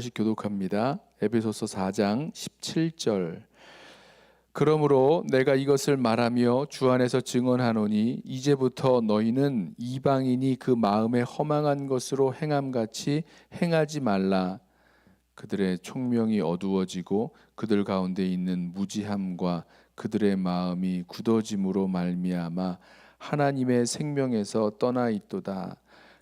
씩 교독합니다. 에베소서 4장 17절. 그러므로 내가 이것을 말하며 주 안에서 증언하노니 이제부터 너희는 이방인이 그 마음에 허망한 것으로 행함같이 행하지 말라. 그들의 총명이 어두워지고 그들 가운데 있는 무지함과 그들의 마음이 굳어짐으로 말미암아 하나님의 생명에서 떠나 있도다.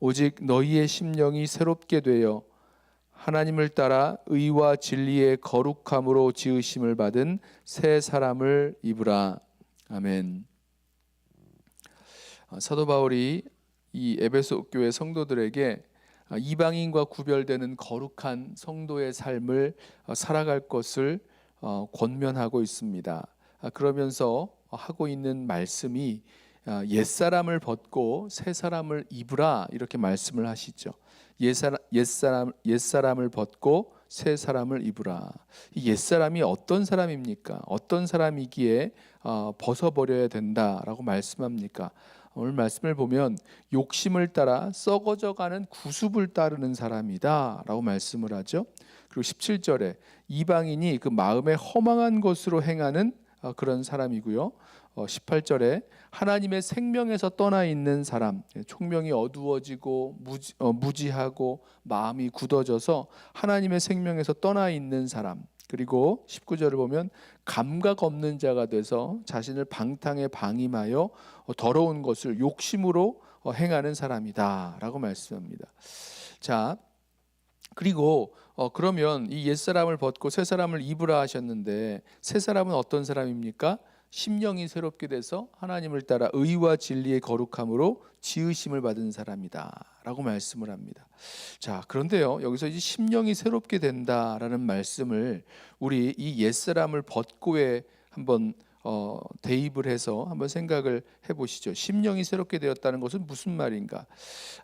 오직 너희의 심령이 새롭게 되어 하나님을 따라 의와 진리의 거룩함으로 지으심을 받은 새 사람을 입으라. 아멘. 어, 사도 바울이 이 에베소 교회 성도들에게 어, 이방인과 구별되는 거룩한 성도의 삶을 어, 살아갈 것을 권면하고 있습니다. 아, 그러면서 하고 있는 말씀이 옛사람을 벗고 새 사람을 입으라 이렇게 말씀을 하시죠. 옛사람 옛사람 옛사람을 벗고 새 사람을 입으라. 이 옛사람이 어떤 사람입니까? 어떤 사람이기에 벗어버려야 된다라고 말씀합니까? 오늘 말씀을 보면 욕심을 따라 썩어져가는 구습을 따르는 사람이다라고 말씀을 하죠. 그리고 17절에 이방인이 그 마음에 허망한 것으로 행하는 어, 그런 사람이고요. 18절에 어, 하나님의 생명에서 떠나 있는 사람, 예, 총명이 어두워지고 무지, 어, 무지하고 마음이 굳어져서 하나님의 생명에서 떠나 있는 사람. 그리고 19절을 보면 감각 없는 자가 돼서 자신을 방탕에 방임하여 더러운 것을 욕심으로 행하는 사람이다라고 말씀합니다. 자, 그리고 어, 그러면 이 옛사람을 벗고 새 사람을 입으라 하셨는데 새 사람은 어떤 사람입니까? 심령이 새롭게 돼서 하나님을 따라 의와 진리의 거룩함으로 지으심을 받은 사람이다라고 말씀을 합니다. 자, 그런데요. 여기서 이제 심령이 새롭게 된다라는 말씀을 우리 이 옛사람을 벗고에 한번 어, 대입을 해서 한번 생각을 해보시죠. 심령이 새롭게 되었다는 것은 무슨 말인가?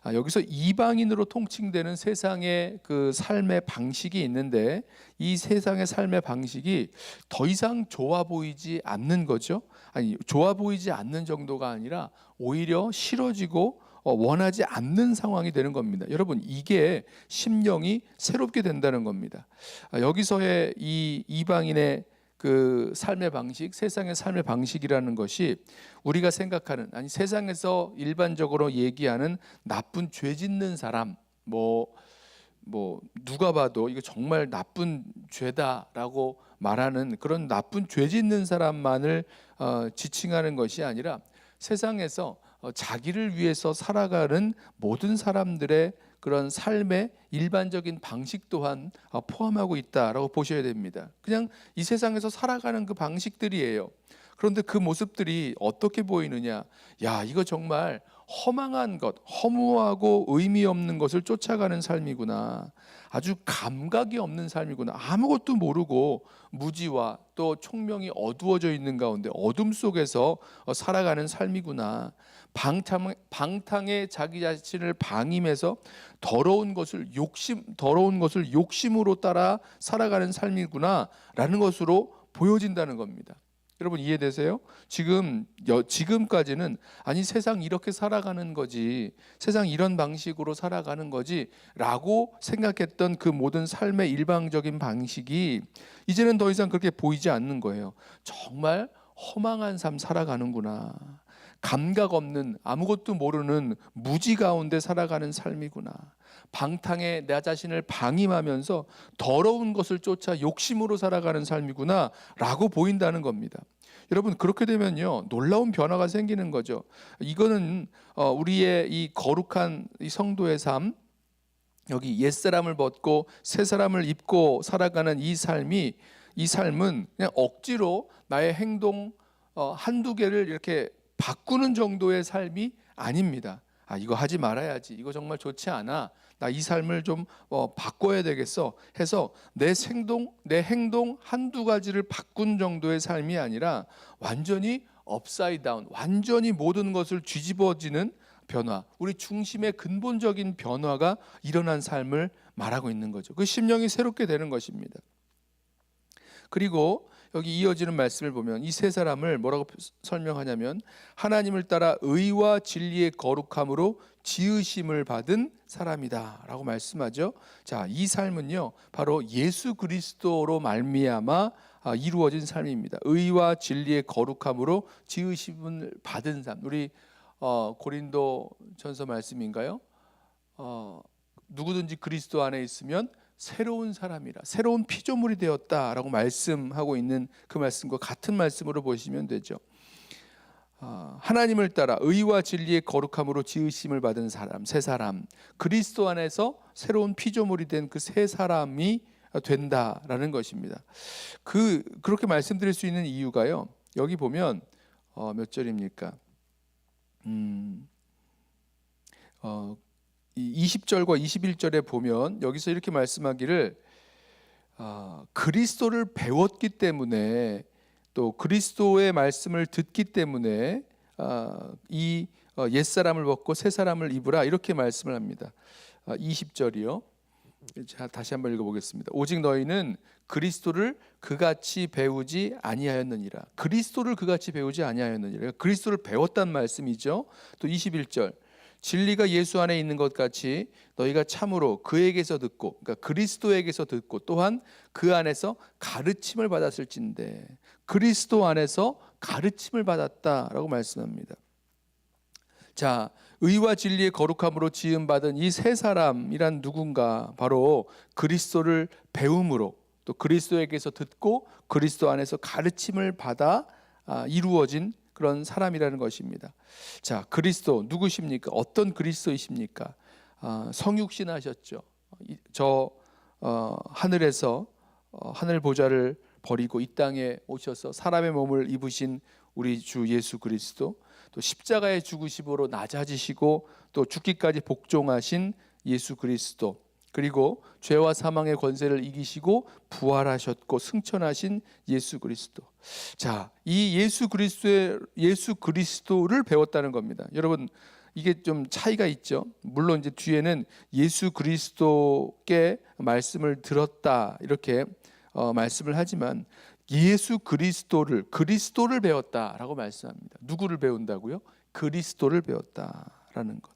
아, 여기서 이방인으로 통칭되는 세상의 그 삶의 방식이 있는데 이 세상의 삶의 방식이 더 이상 좋아 보이지 않는 거죠. 아니 좋아 보이지 않는 정도가 아니라 오히려 싫어지고 어, 원하지 않는 상황이 되는 겁니다. 여러분 이게 심령이 새롭게 된다는 겁니다. 아, 여기서의 이 이방인의 그 삶의 방식, 세상의 삶의 방식이라는 것이 우리가 생각하는 아니 세상에서 일반적으로 얘기하는 나쁜 죄 짓는 사람 뭐뭐 누가 봐도 이거 정말 나쁜 죄다라고 말하는 그런 나쁜 죄 짓는 사람만을 어, 지칭하는 것이 아니라 세상에서 어, 자기를 위해서 살아가는 모든 사람들의 그런 삶의 일반적인 방식 또한 어, 포함하고 있다라고 보셔야 됩니다. 그냥 이 세상에서 살아가는 그 방식들이에요. 그런데 그 모습들이 어떻게 보이느냐? 야, 이거 정말 허망한 것, 허무하고 의미 없는 것을 쫓아가는 삶이구나. 아주 감각이 없는 삶이구나. 아무것도 모르고 무지와 또 총명이 어두워져 있는 가운데 어둠 속에서 어, 살아가는 삶이구나. 방탕, 방탕에 자기 자신을 방임해서 더러운 것을 욕심 더러운 것을 욕심으로 따라 살아가는 삶이구나라는 것으로 보여진다는 겁니다. 여러분 이해되세요? 지금 여, 지금까지는 아니 세상 이렇게 살아가는 거지 세상 이런 방식으로 살아가는 거지라고 생각했던 그 모든 삶의 일방적인 방식이 이제는 더 이상 그렇게 보이지 않는 거예요. 정말 허망한 삶 살아가는구나. 감각 없는 아무것도 모르는 무지 가운데 살아가는 삶이구나. 방탕에 내 자신을 방임하면서 더러운 것을 쫓아 욕심으로 살아가는 삶이구나 라고 보인다는 겁니다. 여러분 그렇게 되면요 놀라운 변화가 생기는 거죠. 이거는 어, 우리의 이 거룩한 이 성도의 삶 여기 옛 사람을 벗고 새 사람을 입고 살아가는 이 삶이 이 삶은 그냥 억지로 나의 행동 어, 한두 개를 이렇게 바꾸는 정도의 삶이 아닙니다. 아, 이거 하지 말아야지. 이거 정말 좋지 않아. 나 이 삶을 좀 어, 바꿔야 되겠어 해서 내 행동 내 행동 한두 가지를 바꾼 정도의 삶이 아니라 완전히 업사이드 다운 완전히 모든 것을 뒤집어지는 변화 우리 중심의 근본적인 변화가 일어난 삶을 말하고 있는 거죠 그 심령이 새롭게 되는 것입니다 그리고 여기 이어지는 말씀을 보면 이 세 사람을 뭐라고 설명하냐면 하나님을 따라 의와 진리의 거룩함으로 지으심을 받은 사람이다라고 말씀하죠. 자, 이 삶은요. 바로 예수 그리스도로 말미암아 아, 이루어진 삶입니다. 의와 진리의 거룩함으로 지으심을 받은 삶. 우리 어, 고린도 전서 말씀인가요? 어, 누구든지 그리스도 안에 있으면 새로운 사람이라 새로운 피조물이 되었다라고 말씀하고 있는 그 말씀과 같은 말씀으로 보시면 되죠. 아, 하나님을 따라 의와 진리의 거룩함으로 지으심을 받은 사람, 새 사람, 그리스도 안에서 새로운 피조물이 된그새 사람이 된다라는 것입니다. 그 그렇게 말씀드릴 수 있는 이유가요. 여기 보면 어, 몇 절입니까? 음, 어, 이 20절과 21절에 보면 여기서 이렇게 말씀하기를 아, 그리스도를 배웠기 때문에 또 그리스도의 말씀을 듣기 때문에 아, 이 어, 옛사람을 벗고 새 사람을 입으라 이렇게 말씀을 합니다. 아, 20절이요. 자, 다시 한번 읽어보겠습니다. 오직 너희는 그리스도를 그같이 배우지 아니하였느니라. 그리스도를 그같이 배우지 아니하였느니라. 그리스도를 배웠단 말씀이죠. 또 21절. 진리가 예수 안에 있는 것 같이 너희가 참으로 그에게서 듣고 그러니까 그리스도에게서 듣고 또한 그 안에서 가르침을 받았을진데 그리스도 안에서 가르침을 받았다라고 말씀합니다. 자, 의와 진리의 거룩함으로 지음 받은 이 세 사람이란 누군가 바로 그리스도를 배움으로 또 그리스도에게서 듣고 그리스도 안에서 가르침을 받아 아, 이루어진 그런 사람이라는 것입니다. 자, 그리스도 누구십니까? 어떤 그리스도이십니까? 아, 성육신 하셨죠. 저 어, 하늘에서 어, 하늘 보좌를 버리고 이 땅에 오셔서 사람의 몸을 입으신 우리 주 예수 그리스도 또 십자가의 죽으심으로 낮아지시고 또 죽기까지 복종하신 예수 그리스도 그리고 죄와 사망의 권세를 이기시고 부활하셨고 승천하신 예수 그리스도. 자, 이 예수 그리스도의 예수 그리스도를 배웠다는 겁니다. 여러분 이게 좀 차이가 있죠. 물론 이제 뒤에는 예수 그리스도께 말씀을 들었다 이렇게 어, 말씀을 하지만 예수 그리스도를 그리스도를 배웠다라고 말씀합니다. 누구를 배운다고요? 그리스도를 배웠다라는 것.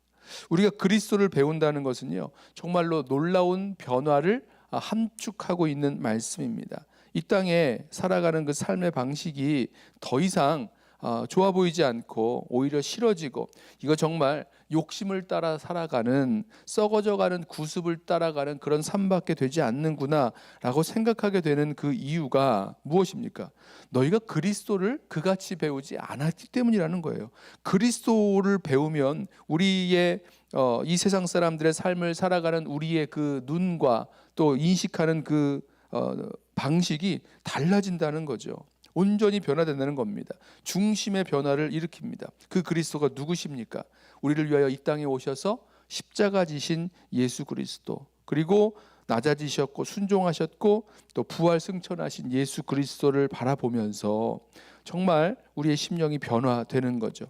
우리가 그리스도를 배운다는 것은요, 정말로 놀라운 변화를 함축하고 있는 말씀입니다. 이 땅에 살아가는 그 삶의 방식이 더 이상 어, 좋아 보이지 않고 오히려 싫어지고 이거 정말 욕심을 따라 살아가는 썩어져가는 구습을 따라가는 그런 삶밖에 되지 않는구나라고 생각하게 되는 그 이유가 무엇입니까? 너희가 그리스도를 그같이 배우지 않았기 때문이라는 거예요. 그리스도를 배우면 우리의 어, 이 세상 사람들의 삶을 살아가는 우리의 그 눈과 또 인식하는 그 어, 방식이 달라진다는 거죠. 온전히 변화된다는 겁니다. 중심의 변화를 일으킵니다. 그 그리스도가 누구십니까? 우리를 위하여 이 땅에 오셔서 십자가 지신 예수 그리스도. 그리고 낮아지셨고 순종하셨고 또 부활 승천하신 예수 그리스도를 바라보면서 정말 우리의 심령이 변화되는 거죠.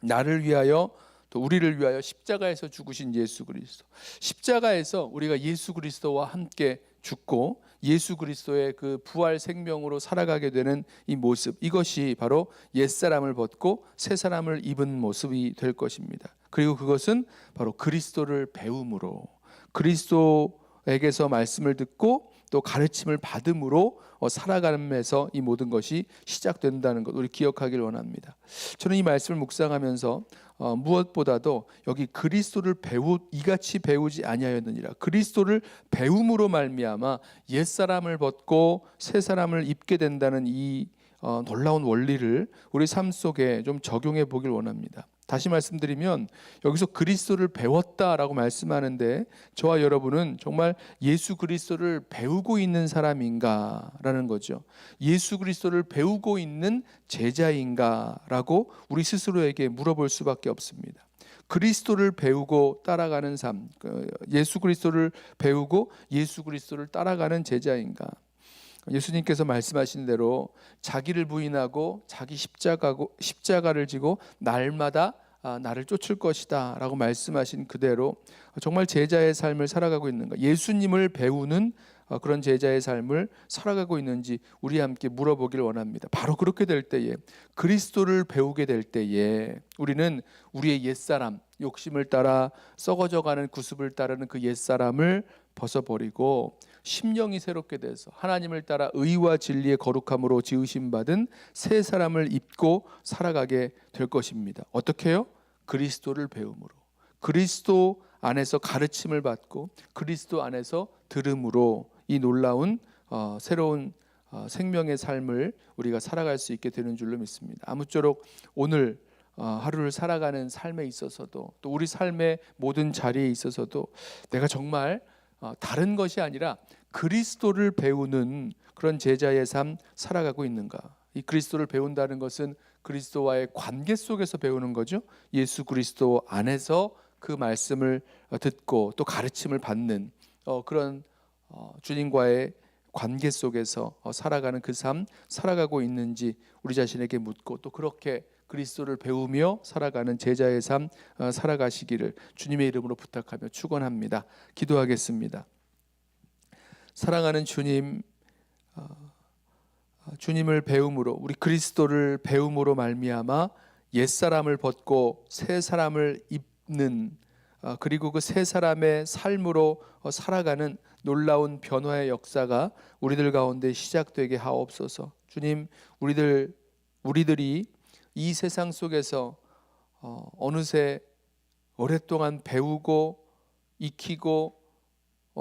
나를 위하여 또 우리를 위하여 십자가에서 죽으신 예수 그리스도. 십자가에서 우리가 예수 그리스도와 함께 죽고 예수 그리스도의 그 부활 생명으로 살아가게 되는 이 모습 이것이 바로 옛 사람을 벗고 새 사람을 입은 모습이 될 것입니다. 그리고 그것은 바로 그리스도를 배움으로 그리스도에게서 말씀을 듣고 또 가르침을 받음으로 어, 살아가면서 이 모든 것이 시작된다는 것 우리 기억하길 원합니다. 저는 이 말씀을 묵상하면서 어, 무엇보다도 여기 그리스도를 배우 이같이 배우지 아니하였느니라 그리스도를 배움으로 말미암아 옛 사람을 벗고 새 사람을 입게 된다는 이 어, 놀라운 원리를 우리 삶 속에 좀 적용해 보길 원합니다. 다시 말씀드리면 여기서 그리스도를 배웠다라고 말씀하는데 저와 여러분은 정말 예수 그리스도를 배우고 있는 사람인가라는 거죠. 예수 그리스도를 배우고 있는 제자인가라고 우리 스스로에게 물어볼 수밖에 없습니다. 그리스도를 배우고 따라가는 삶, 그 예수 그리스도를 배우고 예수 그리스도를 따라가는 제자인가? 예수님께서 말씀하신 대로 자기를 부인하고 자기 십자가고 십자가를 지고 날마다 아, 나를 쫓을 것이다라고 말씀하신 그대로 정말 제자의 삶을 살아가고 있는가? 예수님을 배우는 어, 그런 제자의 삶을 살아가고 있는지 우리 함께 물어보길 원합니다. 바로 그렇게 될 때에 그리스도를 배우게 될 때에 우리는 우리의 옛사람 욕심을 따라 썩어져가는 구습을 따르는 그 옛사람을 벗어버리고 심령이 새롭게 돼서 하나님을 따라 의와 진리의 거룩함으로 지으심 받은 새 사람을 입고 살아가게 될 것입니다. 어떻게요? 그리스도를 배움으로 그리스도 안에서 가르침을 받고 그리스도 안에서 들음으로 이 놀라운 어, 새로운 어, 생명의 삶을 우리가 살아갈 수 있게 되는 줄로 믿습니다. 아무쪼록 오늘 어, 하루를 살아가는 삶에 있어서도 또 우리 삶의 모든 자리에 있어서도 내가 정말 어, 다른 것이 아니라 그리스도를 배우는 그런 제자의 삶 살아가고 있는가? 이 그리스도를 배운다는 것은 그리스도와의 관계 속에서 배우는 거죠. 예수 그리스도 안에서 그 말씀을 어, 듣고 또 가르침을 받는 어, 그런 어, 주님과의 관계 속에서 어, 살아가는 그 삶 살아가고 있는지 우리 자신에게 묻고 또 그렇게 그리스도를 배우며 살아가는 제자의 삶 어, 살아가시기를 주님의 이름으로 부탁하며 축원합니다. 기도하겠습니다. 사랑하는 주님, 어, 어, 주님을 배움으로 우리 그리스도를 배움으로 말미암아 옛 사람을 벗고 새 사람을 입는 어, 그리고 그 새 사람의 삶으로 어, 살아가는 놀라운 변화의 역사가 우리들 가운데 시작되게 하옵소서. 주님, 우리들 우리들이 이 세상 속에서 어, 어느새 오랫동안 배우고 익히고 어,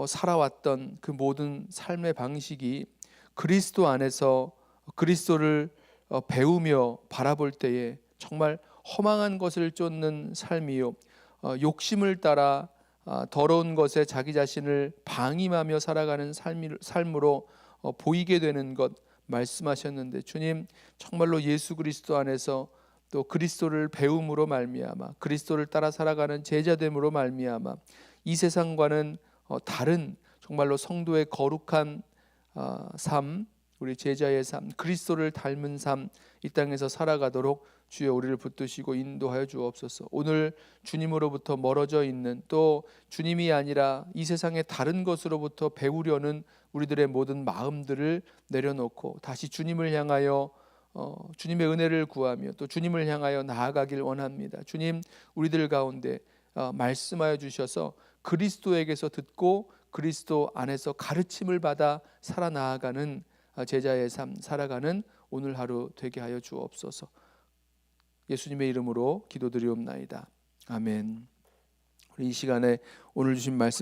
살아왔던 그 모든 삶의 방식이 그리스도 안에서 그리스도를 어, 배우며 바라볼 때에 정말 허망한 것을 쫓는 삶이요. 어, 욕심을 따라 아, 더러운 것에 자기 자신을 방임하며 살아가는 삶으로 어, 보이게 되는 것 말씀하셨는데 주님 정말로 예수 그리스도 안에서 또 그리스도를 배움으로 말미암아 그리스도를 따라 살아가는 제자됨으로 말미암아 이 세상과는 어, 다른 정말로 성도의 거룩한 어, 삶, 우리 제자의 삶, 그리스도를 닮은 삶 이 땅에서 살아가도록 주여 우리를 붙드시고 인도하여 주옵소서. 오늘 주님으로부터 멀어져 있는 또 주님이 아니라 이 세상의 다른 것으로부터 배우려는 우리들의 모든 마음들을 내려놓고 다시 주님을 향하여 어, 주님의 은혜를 구하며 또 주님을 향하여 나아가길 원합니다. 주님 우리들 가운데 어, 말씀하여 주셔서 그리스도에게서 듣고 그리스도 안에서 가르침을 받아 살아나가는 어, 제자의 삶 살아가는 오늘 하루 되게 하여 주옵소서. 예수님의 이름으로 기도드리옵나이다. 아멘. 우리 이 시간에 오늘 주신 말씀